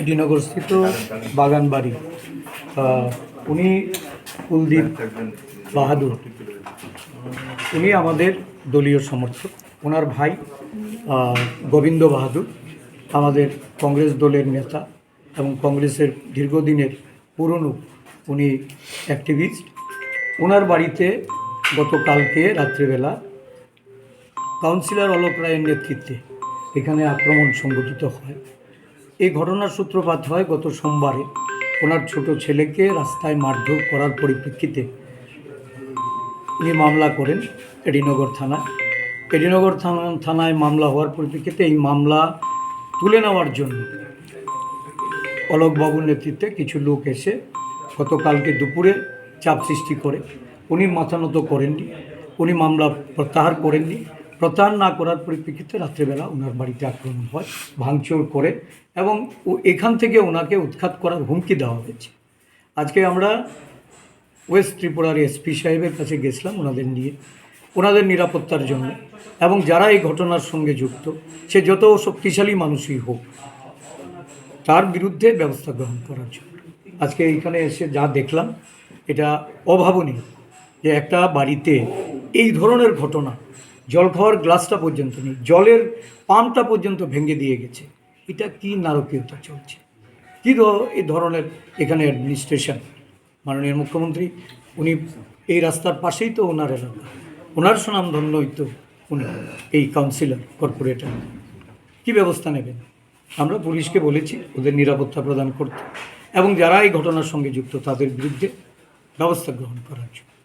এডিনগরস্থিত বাগানবাড়ি। উনি কুলদীপ বাহাদুর। উনি আমাদের দলীয় সমর্থক। ওনার ভাই গোবিন্দ বাহাদুর, আমাদের কংগ্রেস দলের নেতা এবং কংগ্রেসের দীর্ঘদিনের পুরনো উনি অ্যাক্টিভিস্ট। ওনার বাড়িতে গতকালকে রাত্রিবেলা কাউন্সিলর অলোক রায়ের নেতৃত্বে এখানে আক্রমণ সংঘটিত হয়। এই ঘটনার সূত্রপাত হয় গত সোমবারে। ওনার ছোট ছেলেকে রাস্তায় মারধর করার পরিপ্রেক্ষিতে উনি মামলা করেন এডিনগর থানায়। এডিনগর থানা, থানায় মামলা হওয়ার পরিপ্রেক্ষিতে এই মামলা তুলে নেওয়ার জন্য অলোকবাবুর নেতৃত্বে কিছু লোক এসে গতকালকে দুপুরে চাপ সৃষ্টি করে। উনি মাথা নত করেননি। উনি মামলা প্রত্যাহার করেননি। প্রত্যাহার না করার পরিপ্রেক্ষিতে রাত্রেবেলা ওনার বাড়িতে আক্রমণ হয়, ভাঙচুর করে এবং এখান থেকে ওনাকে উৎখাত করার হুমকি দেওয়া হয়েছে। আজকে আমরা ওয়েস্ট ত্রিপুরার এসপি সাহেবের কাছে গেছিলাম ওনাদের নিয়ে, ওনাদের নিরাপত্তার জন্য এবং যারা এই ঘটনার সঙ্গে যুক্ত, সে যত শক্তিশালী মানুষই হোক, তার বিরুদ্ধে ব্যবস্থা গ্রহণ করার জন্য। আজকে এইখানে এসে যা দেখলাম, এটা অভাবনীয় যে একটা বাড়িতে এই ধরনের ঘটনা জল খাওয়ার গ্লাসটা পর্যন্ত নেই, জলের পাম্পটা পর্যন্ত ভেঙে দিয়ে গেছে। এটা কি নারকীয়তা চলছে? কী এই ধরনের এখানে অ্যাডমিনিস্ট্রেশন মাননীয় মুখ্যমন্ত্রী, উনি এই রাস্তার পাশেই তো ওনার এলাকা। ওনার সুনামধন্যই তো উনি এই কাউন্সিলর কর্পোরেটর কী ব্যবস্থা নেবেন? আমরা পুলিশকে বলেছি, ওদের নিরাপত্তা প্রদান করতে। এবং যারা এই ঘটনার সঙ্গে যুক্ত, তাদের বিরুদ্ধে ব্যবস্থা গ্রহণ করার জন্য।